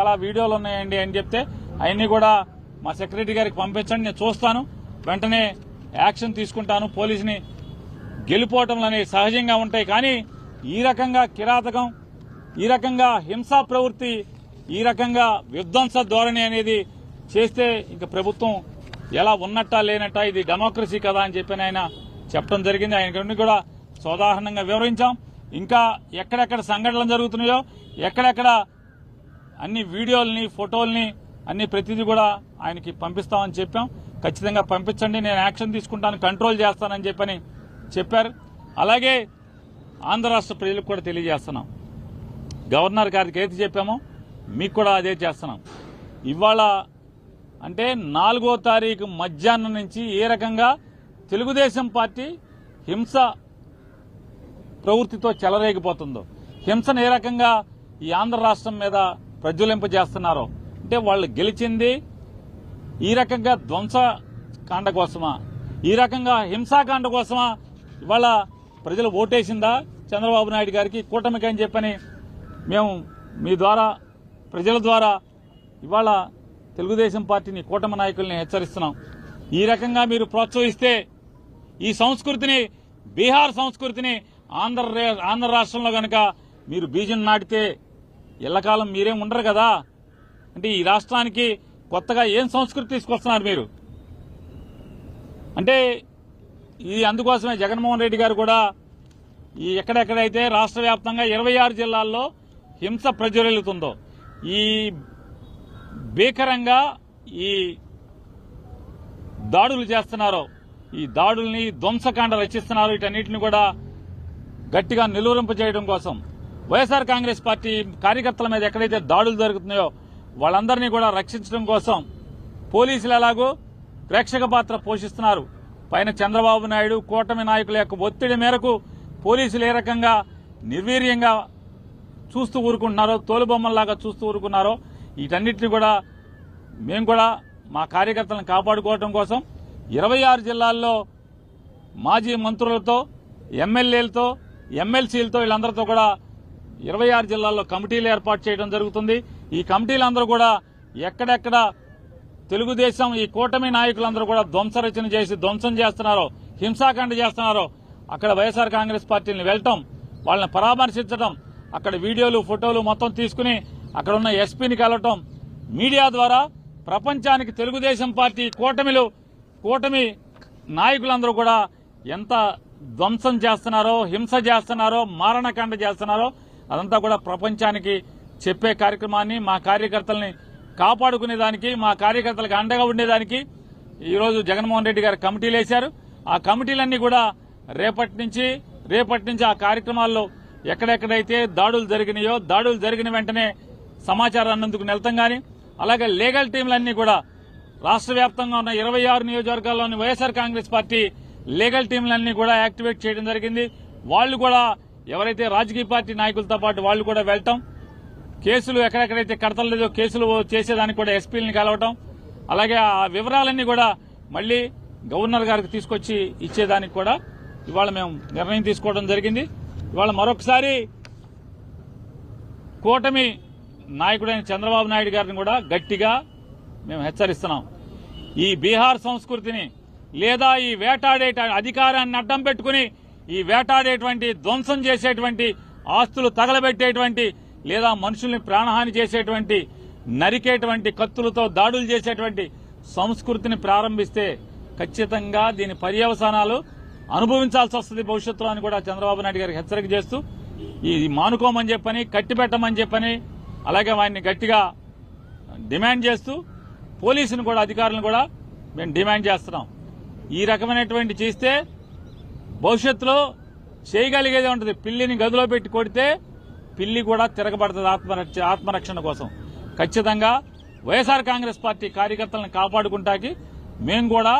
చాలా వీడియోలు ఉన్నాయండి అని చెప్తే అవన్నీ కూడా మా సెక్రటరీ గారికి పంపించండి నేను చూస్తాను. వెంటనే యాక్షన్ తీసుకుంటాను. పోలీసుని గెలిపోవటం అనేవి సహజంగా ఉంటాయి. కానీ ఈ రకంగా కిరాతకం ఈ రకంగా హింసా ప్రవృత్తి ఈ రకంగా విధ్వంస ధోరణి అనేది చేస్తే ఇంక ప్రభుత్వం ఎలా ఉన్నట్టా లేనట్టా ఇది డెమోక్రసీ కదా అని చెప్పి ఆయన చెప్పడం జరిగింది. ఆయన కూడా సోదాహరణంగా వివరించాం. ఇంకా ఎక్కడెక్కడ సంఘటనలు జరుగుతున్నాయో ఎక్కడెక్కడ అన్ని వీడియోల్ని ఫోటోల్ని అన్ని ప్రతిదీ కూడా ఆయనకి పంపిస్తామని చెప్పాం. ఖచ్చితంగా పంపించండి. నేను యాక్షన్ తీసుకుంటాను కంట్రోల్ చేస్తానని చెప్పని చెప్పారు. అలాగే ఆంధ్ర రాష్ట్ర ప్రజలకు కూడా తెలియజేస్తున్నాం. గవర్నర్ గారికి ఏది చెప్పామో మీకు కూడా అదే చేస్తున్నాం. ఇవాళ అంటే నాలుగో తారీఖు మధ్యాహ్నం నుంచి ఏ రకంగా తెలుగుదేశం పార్టీ హింస ప్రవృత్తితో చెలరేగిపోతుందో హింసను ఏ రకంగా ఈ ఆంధ్ర రాష్ట్రం మీద ప్రజ్వలింపజేస్తున్నారో. అంటే వాళ్ళు గెలిచింది ఈ రకంగా ధ్వంస కాండ కోసమా? ఈ రకంగా హింసాకాండ కోసమా? ఇవాళ ప్రజలు ఓటేసిందా? చంద్రబాబు నాయుడు గారికి కూటమికి అని చెప్పని మేము మీ ద్వారా ప్రజల ద్వారా ఇవాళ తెలుగుదేశం పార్టీని కూటమి నాయకుల్ని హెచ్చరిస్తున్నాం. ఈ రకంగా మీరు ప్రోత్సహిస్తే ఈ సంస్కృతిని బీహార్ సంస్కృతిని ఆంధ్ర ఆంధ్ర రాష్ట్రంలో కనుక మీరు బీజం నాటితే ఎల్లకాలం మీరేం ఉండరు కదా? అంటే ఈ రాష్ట్రానికి కొత్తగా ఏం సంస్కృతి తీసుకొస్తున్నారు మీరు? అంటే ఇది అందుకోసమే జగన్మోహన్ రెడ్డి గారు కూడా ఈ ఎక్కడెక్కడైతే రాష్ట్ర వ్యాప్తంగా ఇరవై ఆరు జిల్లాల్లో హింస ప్రజ్వలిల్లుతుందో ఈ భీకరంగా ఈ దాడులు చేస్తున్నారో ఈ దాడుల్ని ధ్వంసకాండ రచిస్తున్నారు వీటన్నిటిని కూడా గట్టిగా నిలువరింపజేయడం కోసం వైఎస్ఆర్ కాంగ్రెస్ పార్టీ కార్యకర్తల మీద ఎక్కడైతే దాడులు జరుగుతున్నాయో వాళ్ళందరినీ కూడా రక్షించడం కోసం పోలీసులు ఎలాగో ప్రేక్షక పాత్ర పోషిస్తున్నారు. పైన చంద్రబాబు నాయుడు కూటమి నాయకుల యొక్క ఒత్తిడి మేరకు పోలీసులు ఏ రకంగా నిర్వీర్యంగా చూస్తూ ఊరుకుంటున్నారో తోలుబొమ్మల్లాగా చూస్తూ ఊరుకున్నారో వీటన్నిటిని కూడా మేము కూడా మా కార్యకర్తలను కాపాడుకోవడం కోసం ఇరవై ఆరు జిల్లాల్లో మాజీ మంత్రులతో ఎమ్మెల్యేలతో ఎమ్మెల్సీలతో వీళ్ళందరితో కూడా ఇరవై ఆరు జిల్లాల్లో కమిటీలు ఏర్పాటు చేయడం జరుగుతుంది. ఈ కమిటీలందరూ కూడా ఎక్కడెక్కడ తెలుగుదేశం ఈ కూటమి నాయకులందరూ కూడా ధ్వంసరచన చేసి ధ్వంసం చేస్తున్నారో హింసాకాండ చేస్తున్నారో అక్కడ వైఎస్ఆర్ కాంగ్రెస్ పార్టీని వెళ్ళటం వాళ్ళని పరామర్శించడం అక్కడ వీడియోలు ఫోటోలు మొత్తం తీసుకుని అక్కడ ఉన్న ఎస్పీని కలవటం మీడియా ద్వారా ప్రపంచానికి తెలుగుదేశం పార్టీ కూటమిలు కూటమి నాయకులందరూ కూడా ఎంత ధ్వంసం చేస్తున్నారో హింస చేస్తున్నారో మారణకాండ చేస్తున్నారో అదంతా కూడా ప్రపంచానికి చెప్పే కార్యక్రమాన్ని మా కార్యకర్తల్ని కాపాడుకునేదానికి మా కార్యకర్తలకు అండగా ఉండేదానికి ఈరోజు జగన్మోహన్ రెడ్డి గారు కమిటీలు వేశారు. ఆ కమిటీలన్నీ కూడా రేపటి నుంచి రేపటి నుంచి ఆ కార్యక్రమాల్లో ఎక్కడెక్కడైతే దాడులు జరిగినాయో దాడులు జరిగిన వెంటనే సమాచారం అన్నందుకు నిలతం కానీ అలాగే లీగల్ టీంలన్నీ కూడా రాష్ట్ర వ్యాప్తంగా ఉన్న ఇరవై ఆరు నియోజకవర్గాల్లోని వైఎస్ఆర్ కాంగ్రెస్ పార్టీ లీగల్ టీంలన్నీ కూడా యాక్టివేట్ చేయడం జరిగింది. వాళ్ళు కూడా ఎవరైతే రాజకీయ పార్టీ నాయకులతో పాటు వాళ్ళు కూడా వెళ్ళటం కేసులు ఎక్కడెక్కడైతే కడతలేదో కేసులు చేసేదానికి కూడా ఎస్పీలని కలవటం అలాగే ఆ వివరాలన్నీ కూడా మళ్ళీ గవర్నర్ గారికి తీసుకొచ్చి ఇచ్చేదానికి కూడా ఇవాళ మేము నిర్ణయం తీసుకోవడం జరిగింది. ఇవాళ మరొకసారి కూటమి నాయకుడైన చంద్రబాబు నాయుడు గారిని కూడా గట్టిగా మేము హెచ్చరిస్తున్నాం. ఈ బీహార్ సంస్కృతిని లేదా ఈ వేటాడే అధికారాన్ని అడ్డం పెట్టుకుని ఈ వేటాడేటువంటి ధ్వంసం చేసేటువంటి ఆస్తులు తగలబెట్టేటువంటి లేదా మనుషుల్ని ప్రాణహాని చేసేటువంటి నరికేటువంటి కత్తులతో దాడులు చేసేటువంటి సంస్కృతిని ప్రారంభిస్తే ఖచ్చితంగా దీని పర్యవసానాలు అనుభవించాల్సి వస్తుంది భవిష్యత్తులో అని కూడా చంద్రబాబు నాయుడు గారికి హెచ్చరిక చేస్తూ ఈ మానుకోమని చెప్పని కట్టిపెట్టమని చెప్పని అలాగే వారిని గట్టిగా డిమాండ్ చేస్తూ పోలీసును కూడా అధికారులను కూడా మేము డిమాండ్ చేస్తున్నాం. ఈ రకమైనటువంటి చేస్తే భవిష్యత్తులో చేయగలిగేది ఉంటుంది. పిల్లిని గదిలో పెట్టి కొడితే పిల్లి కూడా తిరగబడుతుంది ఆత్మరక్ష ఆత్మరక్షణ కోసం. ఖచ్చితంగా వైఎస్ఆర్ కాంగ్రెస్ పార్టీ కార్యకర్తలను కాపాడుకుంటాకి మేము కూడా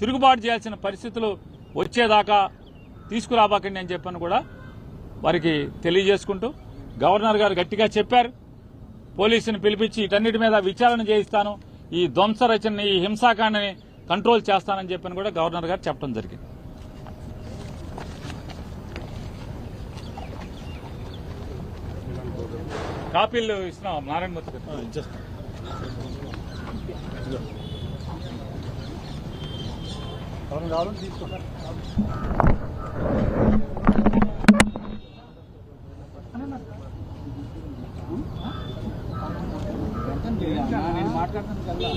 తిరుగుబాటు చేయాల్సిన పరిస్థితులు వచ్చేదాకా తీసుకురాబాకండి అని చెప్పని కూడా వారికి తెలియజేసుకుంటూ గవర్నర్ గారు గట్టిగా చెప్పారు. పోలీసుని పిలిపించి ఇటన్నిటి మీద విచారణ చేయిస్తాను. ఈ ధ్వంస రచనని ఈ హింసాకాండని కంట్రోల్ చేస్తానని చెప్పని కూడా గవర్నర్ గారు చెప్పడం జరిగింది. కాపీలు ఇస్తున్నాం గారు? తీసుకోండి. నేను మాట్లాడుతాను కదా.